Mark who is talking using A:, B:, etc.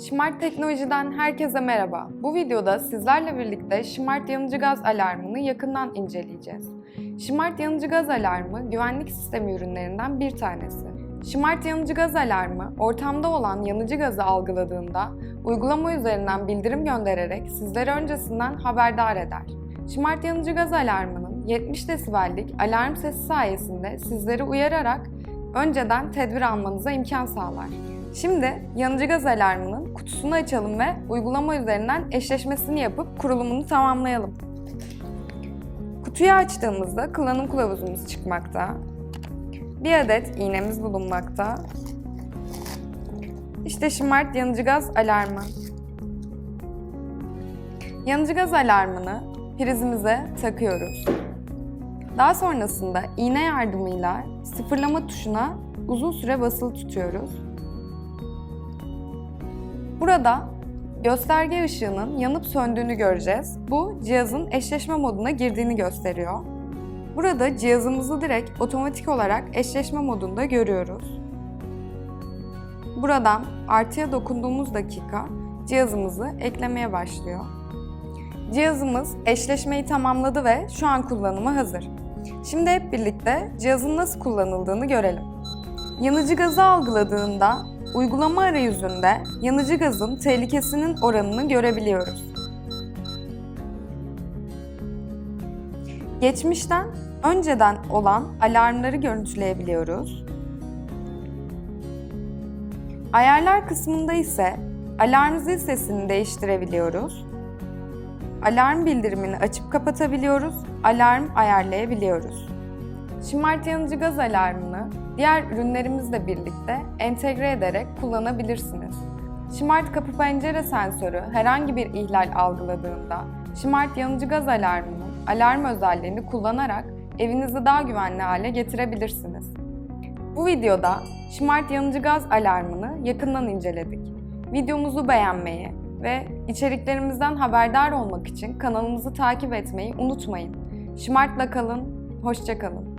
A: Smart Teknoloji'den herkese merhaba. Bu videoda sizlerle birlikte Smart yanıcı gaz alarmını yakından inceleyeceğiz. Smart yanıcı gaz alarmı güvenlik sistemi ürünlerinden bir tanesi. Smart yanıcı gaz alarmı ortamda olan yanıcı gazı algıladığında uygulama üzerinden bildirim göndererek sizleri öncesinden haberdar eder. Smart yanıcı gaz alarmının 70 desibellik alarm sesi sayesinde sizleri uyararak önceden tedbir almanıza imkan sağlar. Şimdi yanıcı gaz alarmının kutusunu açalım ve uygulama üzerinden eşleşmesini yapıp kurulumunu tamamlayalım. Kutuyu açtığımızda kullanım kılavuzumuz çıkmakta. Bir adet iğnemiz bulunmakta. İşte Smart yanıcı gaz alarmı. Yanıcı gaz alarmını prizimize takıyoruz. Daha sonrasında iğne yardımıyla sıfırlama tuşuna uzun süre basılı tutuyoruz. Burada gösterge ışığının yanıp söndüğünü göreceğiz. Bu cihazın eşleşme moduna girdiğini gösteriyor. Burada cihazımızı direkt otomatik olarak eşleşme modunda görüyoruz. Buradan artıya dokunduğumuz dakika cihazımızı eklemeye başlıyor. Cihazımız eşleşmeyi tamamladı ve şu an kullanıma hazır. Şimdi hep birlikte cihazın nasıl kullanıldığını görelim. Yanıcı gazı algıladığında uygulama arayüzünde yanıcı gazın tehlikesinin oranını görebiliyoruz. Geçmişten önceden olan alarmları görüntüleyebiliyoruz. Ayarlar kısmında ise alarm zil sesini değiştirebiliyoruz. Alarm bildirimini açıp kapatabiliyoruz, alarm ayarlayabiliyoruz. Smart yanıcı gaz alarmını diğer ürünlerimizle birlikte entegre ederek kullanabilirsiniz. Smart kapı pencere sensörü herhangi bir ihlal algıladığında Smart yanıcı gaz alarmının alarm özelliğini kullanarak evinizi daha güvenli hale getirebilirsiniz. Bu videoda Smart yanıcı gaz alarmını yakından inceledik. Videomuzu beğenmeyi ve içeriklerimizden haberdar olmak için kanalımızı takip etmeyi unutmayın. Smart'la kalın, hoşça kalın.